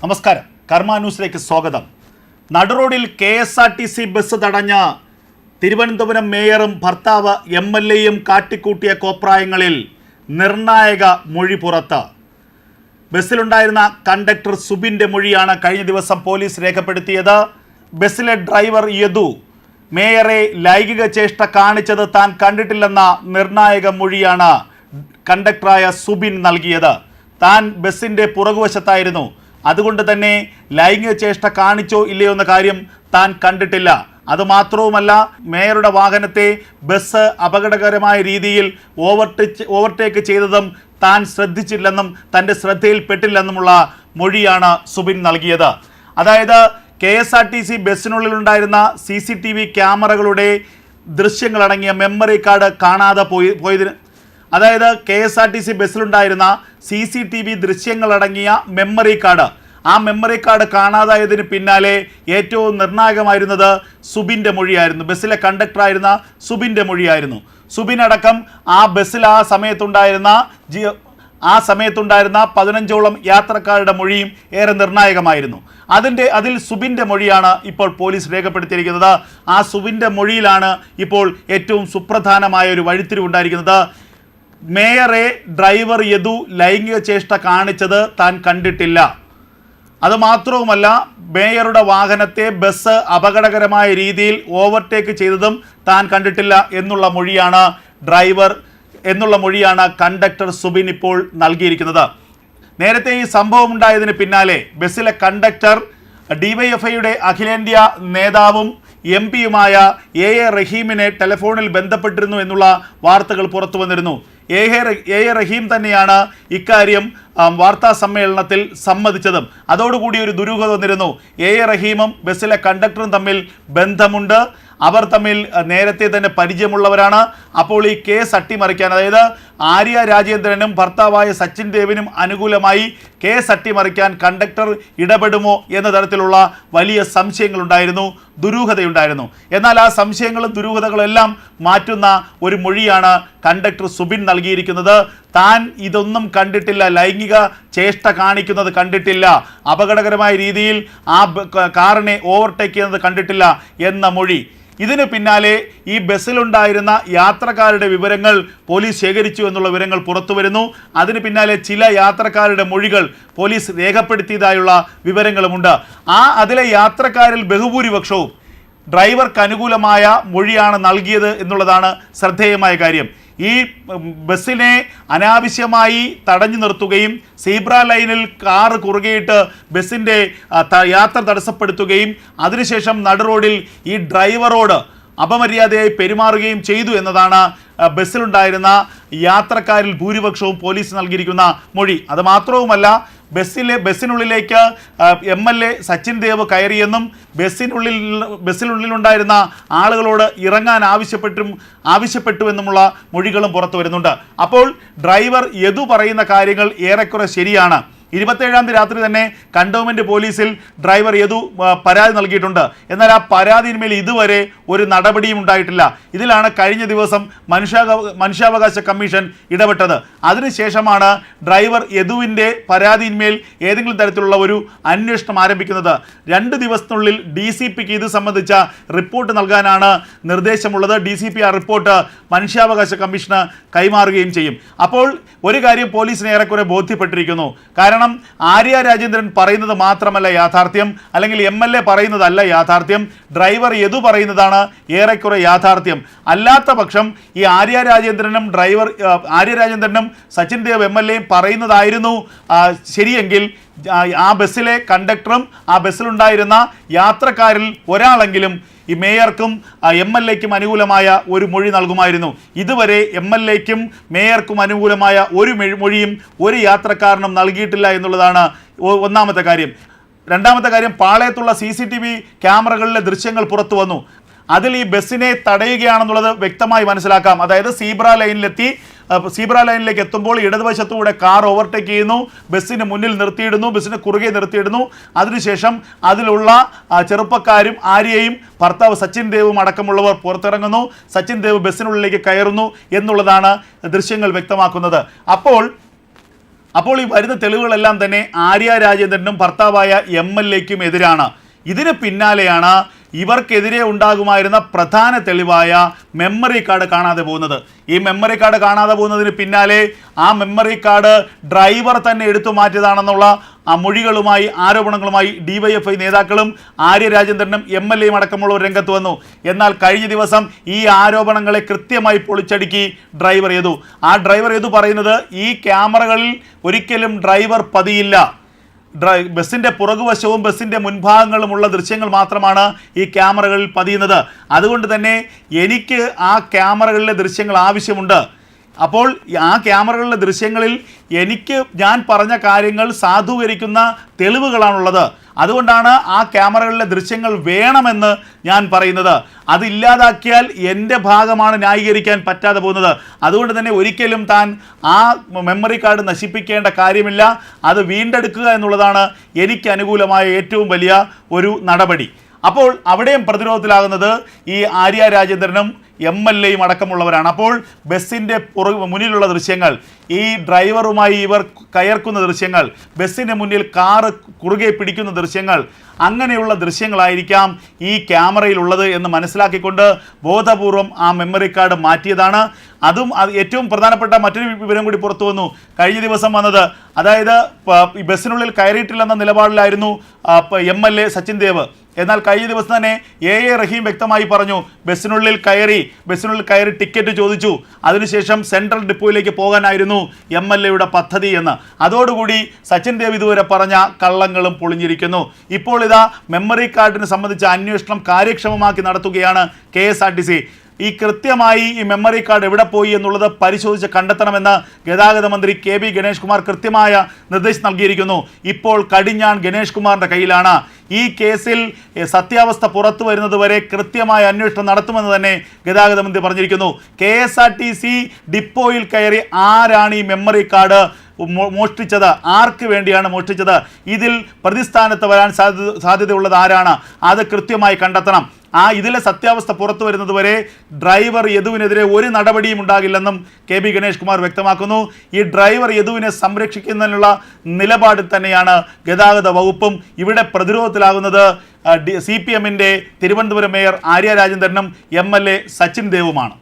നമസ്കാരം. കർമ്മ ന്യൂസിലേക്ക് സ്വാഗതം. നടുറോഡിൽ K S R T C bus തടഞ്ഞ തിരുവനന്തപുരം മേയറും ഭർത്താവ് എം എൽ എയും കാട്ടിക്കൂട്ടിയ കോപ്രായങ്ങളിൽ നിർണായക മൊഴി പുറത്ത്. ബസ്സിലുണ്ടായിരുന്ന കണ്ടക്ടർ സുബിന്റെ മൊഴിയാണ് കഴിഞ്ഞ ദിവസം പോലീസ് രേഖപ്പെടുത്തിയത്. ബസ്സിലെ ഡ്രൈവർ യദു മേയറെ ലൈംഗിക ചേഷ്ട കാണിച്ചത് താൻ കണ്ടിട്ടില്ലെന്ന നിർണായക മൊഴിയാണ് കണ്ടക്ടറായ സുബിൻ നൽകിയത്. താൻ ബസ്സിന്റെ പുറകുവശത്തായിരുന്നു അതുകൊണ്ട് തന്നെ ലൈംഗിക ചേഷ്ട കാണിച്ചോ ഇല്ലയോ എന്ന കാര്യം താൻ കണ്ടിട്ടില്ല. അതുമാത്രവുമല്ല മേയറുടെ വാഹനത്തെ ബസ് അപകടകരമായ രീതിയിൽ ഓവർടേക്ക് ഓവർടേക്ക് ചെയ്തതും താൻ ശ്രദ്ധിച്ചില്ലെന്നും തന്റെ ശ്രദ്ധയിൽപ്പെട്ടില്ലെന്നുമുള്ള മൊഴിയാണ് സുബിൻ നൽകിയത്. അതായത് K S R T C ബസ്സിനുള്ളിലുണ്ടായിരുന്ന C C T V ക്യാമറകളുടെ ദൃശ്യങ്ങളടങ്ങിയ മെമ്മറി കാർഡ് കാണാതെ പോയി പോയതിന് അതായത് K S R T C ബസ്സിലുണ്ടായിരുന്ന C C T V ദൃശ്യങ്ങളടങ്ങിയ മെമ്മറി കാർഡ് ആ മെമ്മറി കാർഡ് കാണാതായതിന് പിന്നാലെ ഏറ്റവും നിർണായകമായിരുന്നത് സുബിന്റെ മൊഴിയായിരുന്നു. ബസ്സിലെ കണ്ടക്ടറായിരുന്ന സുബിന്റെ മൊഴിയായിരുന്നു. സുബിൻ അടക്കം ആ ബസ്സിൽ ആ സമയത്തുണ്ടായിരുന്ന ജി ആ സമയത്തുണ്ടായിരുന്ന പതിനഞ്ചോളം യാത്രക്കാരുടെ മൊഴിയും ഏറെ നിർണായകമായിരുന്നു. അതിന്റെ അതിൽ സുബിന്റെ മൊഴിയാണ് ഇപ്പോൾ പോലീസ് രേഖപ്പെടുത്തിയിരിക്കുന്നത്. ആ സുബിന്റെ മൊഴിയിലാണ് ഇപ്പോൾ ഏറ്റവും സുപ്രധാനമായ ഒരു വഴിത്തിരിവുണ്ടായിരിക്കുന്നത് മേയറെ ഡ്രൈവർ യദു ലൈംഗിക ചേഷ്ട കാണിച്ചത് താൻ കണ്ടിട്ടില്ല. അതുമാത്രവുമല്ല മേയറുടെ വാഹനത്തെ ബസ് അപകടകരമായ രീതിയിൽ ഓവർടേക്ക് ചെയ്തതും താൻ കണ്ടിട്ടില്ല എന്നുള്ള മൊഴിയാണ് ഡ്രൈവർ എന്നുള്ള മൊഴിയാണ് കണ്ടക്ടർ സുബിൻ ഇപ്പോൾ നൽകിയിരിക്കുന്നത്. നേരത്തെ ഈ സംഭവം ഉണ്ടായതിന് പിന്നാലെ ബസ്സിലെ കണ്ടക്ടർ ഡിവൈഎഫ്ഐയുടെ അഖിലേന്ത്യാ നേതാവും എം പിയുമായ എ എ റഹീമിനെ ടെലിഫോണിൽ ബന്ധപ്പെട്ടിരുന്നു എന്നുള്ള വാർത്തകൾ പുറത്തു വന്നിരുന്നു എ എ റഹീം തന്നെയാണ് ഇക്കാര്യം വാർത്താ സമ്മേളനത്തിൽ സമ്മതിച്ചതും. അതോടുകൂടി ഒരു ദുരൂഹത വന്നിരുന്നു. എ എ റഹീമും ബസ്സിലെ കണ്ടക്ടറും തമ്മിൽ ബന്ധമുണ്ട്. അവർ തമ്മിൽ നേരത്തെ തന്നെ പരിചയമുള്ളവരാണ്. അപ്പോൾ ഈ കേസ് അട്ടിമറിക്കാൻ അതായത് ആര്യ രാജേന്ദ്രനും ഭർത്താവായ സച്ചിൻ ദേവിനും അനുകൂലമായി കേസ് അട്ടിമറിക്കാൻ കണ്ടക്ടർ ഇടപെടുമോ എന്ന തരത്തിലുള്ള വലിയ സംശയങ്ങളുണ്ടായിരുന്നു ദുരൂഹതയുണ്ടായിരുന്നു. എന്നാൽ ആ സംശയങ്ങളും ദുരൂഹതകളെല്ലാം മാറ്റുന്ന ഒരു മൊഴിയാണ് കണ്ടക്ടർ സുബിൻ നൽകിയിരിക്കുന്നത്. താൻ ഇതൊന്നും കണ്ടിട്ടില്ല ലൈംഗിക ചേഷ്ട കാണിക്കുന്നത് കണ്ടിട്ടില്ല അപകടകരമായ രീതിയിൽ ആ കാറിനെ ഓവർടേക്ക് ചെയ്യുന്നത് കണ്ടിട്ടില്ല എന്ന മൊഴി. ഇതിന് പിന്നാലെ ഈ ബസ്സിലുണ്ടായിരുന്ന യാത്രക്കാരുടെ വിവരങ്ങൾ പോലീസ് ശേഖരിച്ചു എന്നുള്ള വിവരങ്ങൾ പുറത്തു വരുന്നു. അതിന് പിന്നാലെ ചില യാത്രക്കാരുടെ മൊഴികൾ പോലീസ് രേഖപ്പെടുത്തിയതായുള്ള വിവരങ്ങളുമുണ്ട്. ആ അതിലെ യാത്രക്കാരിൽ ബഹുഭൂരിപക്ഷവും ഡ്രൈവർക്ക് അനുകൂലമായ മൊഴിയാണ് നൽകിയത് എന്നുള്ളതാണ് ശ്രദ്ധേയമായ കാര്യം. ഈ ബസ്സിനെ അനാവശ്യമായി തടഞ്ഞു നിർത്തുകയും സീബ്ര ലൈനിൽ കാറ് കുറുകയിട്ട് ബസ്സിന്റെ യാത്ര തടസ്സപ്പെടുത്തുകയും അതിനുശേഷം നടുറോഡിൽ ഈ ഡ്രൈവറോട് അപമര്യാദയായി പെരുമാറുകയും ചെയ്തു എന്നതാണ് ബസ്സിലുണ്ടായിരുന്ന യാത്രക്കാരിൽ ഭൂരിപക്ഷവും പോലീസ് നൽകിയിരിക്കുന്ന മൊഴി. അത് മാത്രവുമല്ല ബസ്സിലെ ബസ്സിനുള്ളിലേക്ക് M L A Sachin Dev കയറിയെന്നും ബസ്സിനുള്ളിൽ ബസ്സിനുള്ളിലുണ്ടായിരുന്ന ആളുകളോട് ഇറങ്ങാൻ ആവശ്യപ്പെട്ടും ആവശ്യപ്പെട്ടു എന്നുമുള്ള മൊഴികളും പുറത്തു വരുന്നുണ്ട്. അപ്പോൾ ഡ്രൈവർ യദു പറയുന്ന കാര്യങ്ങൾ ഏറെക്കുറെ ശരിയാണ്. ഇരുപത്തേഴാം തീയതി രാത്രി തന്നെ കണ്ടോൺമെന്റ് പോലീസിൽ ഡ്രൈവർ യദു പരാതി നൽകിയിട്ടുണ്ട്. എന്നാൽ ആ പരാതിയിന്മേൽ ഇതുവരെ ഒരു നടപടിയും ഉണ്ടായിട്ടില്ല. ഇതിലാണ് കഴിഞ്ഞ ദിവസം മനുഷ്യാവ മനുഷ്യാവകാശ കമ്മീഷൻ ഇടപെട്ടത്. അതിനുശേഷമാണ് ഡ്രൈവർ യദുവിന്റെ പരാതിയിന്മേൽ ഏതെങ്കിലും തരത്തിലുള്ള ഒരു അന്വേഷണം ആരംഭിക്കുന്നത്. രണ്ട് ദിവസത്തിനുള്ളിൽ ഡി സി പിക്ക് ഇത് സംബന്ധിച്ച റിപ്പോർട്ട് നൽകാനാണ് നിർദ്ദേശമുള്ളത്. ഡി സി പി ആ റിപ്പോർട്ട് മനുഷ്യാവകാശ കമ്മീഷന് കൈമാറുകയും ചെയ്യും. അപ്പോൾ ഒരു കാര്യം പോലീസിനെ ഏറെക്കുറെ ബോധ്യപ്പെട്ടിരിക്കുന്നു. കാരണം ആര്യ രാജേന്ദ്രൻ പറയുന്നത് മാത്രമല്ല യാഥാർത്ഥ്യം അല്ലെങ്കിൽ എം എൽ എ പറയുന്നതല്ല യാഥാർത്ഥ്യം ഡ്രൈവർ യദു പറയുന്നതാണ് ഏറെക്കുറെ യാഥാർത്ഥ്യം. അല്ലാത്ത പക്ഷം ഈ ആര്യ രാജേന്ദ്രനും ഡ്രൈവർ ആര്യ രാജേന്ദ്രനും സച്ചിൻ ദേവ് എം എൽ എയും പറയുന്നതായിരുന്നു. ശരിയെങ്കിൽ ആ ബസ്സിലെ കണ്ടക്ടറും ആ ബസ്സിലുണ്ടായിരുന്ന യാത്രക്കാരിൽ ഒരാളെങ്കിലും ഈ മേയർക്കും എം എൽ എക്കും അനുകൂലമായ ഒരു മൊഴി നൽകുമായിരുന്നു. ഇതുവരെ എം എൽ എക്കും മേയർക്കും അനുകൂലമായ ഒരു മെഴ്- മൊഴിയും ഒരു യാത്രക്കാരനും നൽകിയിട്ടില്ല എന്നുള്ളതാണ് ഒന്നാമത്തെ കാര്യം. രണ്ടാമത്തെ കാര്യം പാളയത്തുള്ള സി സി ടി വി ക്യാമറകളിലെ ദൃശ്യങ്ങൾ പുറത്തു വന്നു. അതിൽ ഈ ബസ്സിനെ തടയുകയാണെന്നുള്ളത് വ്യക്തമായി മനസ്സിലാക്കാം. അതായത് സീബ്ര ലൈനിലെത്തി സീബ്ര ലൈനിലേക്ക് എത്തുമ്പോൾ ഇടതുവശത്തൂടെ കാർ ഓവർടേക്ക് ചെയ്യുന്നു. ബസ്സിന് മുന്നിൽ നിർത്തിയിടുന്നു. ബസ്സിന് കുറുകെ നിർത്തിയിടുന്നു. അതിനുശേഷം അതിലുള്ള ചെറുപ്പക്കാരും ആര്യയും ഭർത്താവ് സച്ചിൻ ദേവും അടക്കമുള്ളവർ പുറത്തിറങ്ങുന്നു. സച്ചിൻ ദേവ് ബസ്സിനുള്ളിലേക്ക് കയറുന്നു എന്നുള്ളതാണ് ദൃശ്യങ്ങൾ വ്യക്തമാക്കുന്നത്. അപ്പോൾ അപ്പോൾ ഈ വരുന്ന തെളിവുകളെല്ലാം തന്നെ ആര്യ രാജേന്ദ്രനും ഭർത്താവായ എം എൽ എക്കും എതിരാണ്. ഇതിന് പിന്നാലെയാണ് ഇവർക്കെതിരെ ഉണ്ടാകുമായിരുന്ന പ്രധാന തെളിവായ മെമ്മറി കാർഡ് കാണാതെ പോകുന്നത്. ഈ മെമ്മറി കാർഡ് കാണാതെ പോകുന്നതിന് പിന്നാലെ ആ മെമ്മറി കാർഡ് ഡ്രൈവർ തന്നെ എടുത്തു മാറ്റിയതാണെന്നുള്ള ആ മൊഴികളുമായി ആരോപണങ്ങളുമായി ഡിവൈഎഫ്ഐ നേതാക്കളും ആര്യ രാജേന്ദ്രനും എം എൽ എയും അടക്കമുള്ളവർ രംഗത്ത് വന്നു. എന്നാൽ കഴിഞ്ഞ ദിവസം ഈ ആരോപണങ്ങളെ കൃത്യമായി പൊളിച്ചടുക്കി ഡ്രൈവർ ഏതു ആ ഡ്രൈവർ ഏതു പറയുന്നത് ഈ ക്യാമറകളിൽ ഒരിക്കലും ഡ്രൈവർ പതിയില്ല. ഡ്രൈ ബസ്സിന്റെ പുറകുവശവും ബസ്സിന്റെ മുൻഭാഗങ്ങളുമുള്ള ദൃശ്യങ്ങൾ മാത്രമാണ് ഈ ക്യാമറകളിൽ പതിയുന്നത്. അതുകൊണ്ട് തന്നെ എനിക്ക് ആ ക്യാമറകളിലെ ദൃശ്യങ്ങൾ ആവശ്യമുണ്ട്. അപ്പോൾ ആ ക്യാമറകളിലെ ദൃശ്യങ്ങളിൽ എനിക്ക് ഞാൻ പറഞ്ഞ കാര്യങ്ങൾ സാധൂകരിക്കുന്ന തെളിവുകളാണുള്ളത്. അതുകൊണ്ടാണ് ആ ക്യാമറകളിലെ ദൃശ്യങ്ങൾ വേണമെന്ന് ഞാൻ പറയുന്നത്. അതില്ലാതാക്കിയാൽ എന്റെ ഭാഗമാണ് ന്യായീകരിക്കാൻ പറ്റാതെ പോകുന്നത്. അതുകൊണ്ട് തന്നെ ഒരിക്കലും താൻ ആ മെമ്മറി കാർഡ് നശിപ്പിക്കേണ്ട കാര്യമില്ല. അത് വീണ്ടെടുക്കുക എന്നുള്ളതാണ് എനിക്ക് അനുകൂലമായ ഏറ്റവും വലിയ ഒരു നടപടി. അപ്പോൾ അവിടെയും പ്രതിരോധത്തിലാകുന്നത് ഈ ആര്യ രാജേന്ദ്രനും എം എൽ എയും അടക്കമുള്ളവരാണ്. അപ്പോൾ ബസ്സിന്റെ മുന്നിലുള്ള ദൃശ്യങ്ങൾ ഈ ഡ്രൈവറുമായി ഇവർ കയർക്കുന്ന ദൃശ്യങ്ങൾ ബസ്സിന് മുന്നിൽ കാറ് കുറുകെ പിടിക്കുന്ന ദൃശ്യങ്ങൾ അങ്ങനെയുള്ള ദൃശ്യങ്ങളായിരിക്കാം ഈ ക്യാമറയിലുള്ളത് എന്ന് മനസ്സിലാക്കിക്കൊണ്ട് ബോധപൂർവം ആ മെമ്മറി കാർഡ് മാറ്റിയതാണ്. അതും ഏറ്റവും പ്രധാനപ്പെട്ട മറ്റൊരു വിവരം കൂടി പുറത്തു വന്നു. കഴിഞ്ഞ ദിവസം വന്നത് അതായത് ഈ ബസ്സിനുള്ളിൽ കയറിയിട്ടില്ലെന്ന നിലപാടിലായിരുന്നു M L A Sachin Dev. എന്നാൽ കഴിഞ്ഞ ദിവസം തന്നെ എ എ റഹീം വ്യക്തമായി പറഞ്ഞു ബസ്സിനുള്ളിൽ കയറി ബസ്സിനുള്ളിൽ കയറി ടിക്കറ്റ് ചോദിച്ചു. അതിനുശേഷം സെൻട്രൽ ഡിപ്പോയിലേക്ക് പോകാനായിരുന്നു എം എൽ എയുടെ പദ്ധതി എന്ന്. അതോടുകൂടി സച്ചിൻ ദേവ് ഇതുവരെ പറഞ്ഞ കള്ളങ്ങളും പൊളിഞ്ഞിരിക്കുന്നു. ഇപ്പോൾ ഇതാ മെമ്മറി കാർഡിനെ സംബന്ധിച്ച അന്വേഷണം കാര്യക്ഷമമാക്കി നടത്തുകയാണ് K S R T C. ഈ കൃത്യമായി ഈ മെമ്മറി കാർഡ് എവിടെ പോയി എന്നുള്ളത് പരിശോധിച്ച് കണ്ടെത്തണമെന്ന് ഗതാഗത മന്ത്രി കെ ബി ഗണേഷ് കുമാർ കൃത്യമായ നിർദ്ദേശം നൽകിയിരിക്കുന്നു. ഇപ്പോൾ കടിഞ്ഞാൻ ഗണേഷ് കുമാറിന്റെ കയ്യിലാണ്. ഈ കേസിൽ സത്യാവസ്ഥ പുറത്തു വരുന്നതുവരെ കൃത്യമായ അന്വേഷണം നടത്തുമെന്ന് തന്നെ ഗതാഗത മന്ത്രി പറഞ്ഞിരിക്കുന്നു. K S R T C ഡിപ്പോയിൽ കയറി ആരാണ് ഈ മെമ്മറി കാർഡ് മോഷ്ടിച്ചത്? ആർക്ക് വേണ്ടിയാണ് മോഷ്ടിച്ചത്? ഇതിൽ പ്രതിസ്ഥാനത്ത് വരാൻ സാധ്യത സാധ്യതയുള്ളത് ആരാണ്? അത് കൃത്യമായി കണ്ടെത്തണം. ആ ഇതിലെ സത്യാവസ്ഥ പുറത്തു വരുന്നത് വരെ ഡ്രൈവർ യദുവിനെതിരെ ഒരു നടപടിയും ഉണ്ടാകില്ലെന്നും കെ ബി ഗണേഷ് കുമാർ വ്യക്തമാക്കുന്നു. ഈ ഡ്രൈവർ യദുവിനെ സംരക്ഷിക്കുന്നതിനുള്ള നിലപാട് തന്നെയാണ് ഗതാഗത വകുപ്പും ഇവിടെ പ്രതിരോധത്തിലാകുന്നത്. സി പി എമ്മിന്റെ തിരുവനന്തപുരം മേയർ ആര്യ രാജേന്ദ്രനും എം എൽ എ സച്ചിൻ ദേവുമാണ്.